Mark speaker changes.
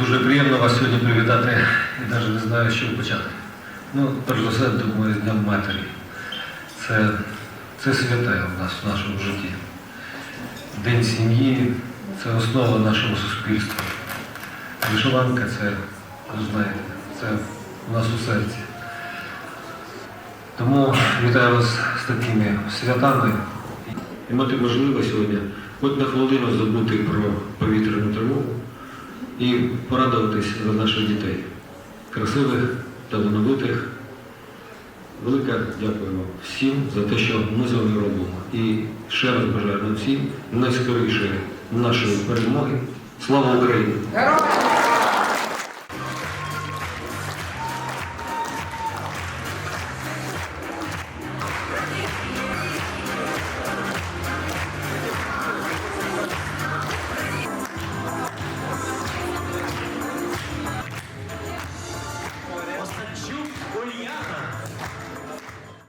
Speaker 1: Дуже приємно вас сьогодні привітати і навіть не знаю, з чого почати. Ну, перш за все, думаю, з Днем Матері. Це, це святе у нас в нашому житті. День сім'ї це основа нашого суспільства. Вишиванка це, ви знаєте, це у нас у серці. Тому вітаю вас з такими святами. І мати можливість сьогодні хоч на хвилину забути про тривогу і порадуватись за наших дітей. Красивих, талановитих. Велике дякуємо всім за те, що ми з вами робимо. І ще раз бажаю всім найскорішої нашої перемоги. Слава Україні!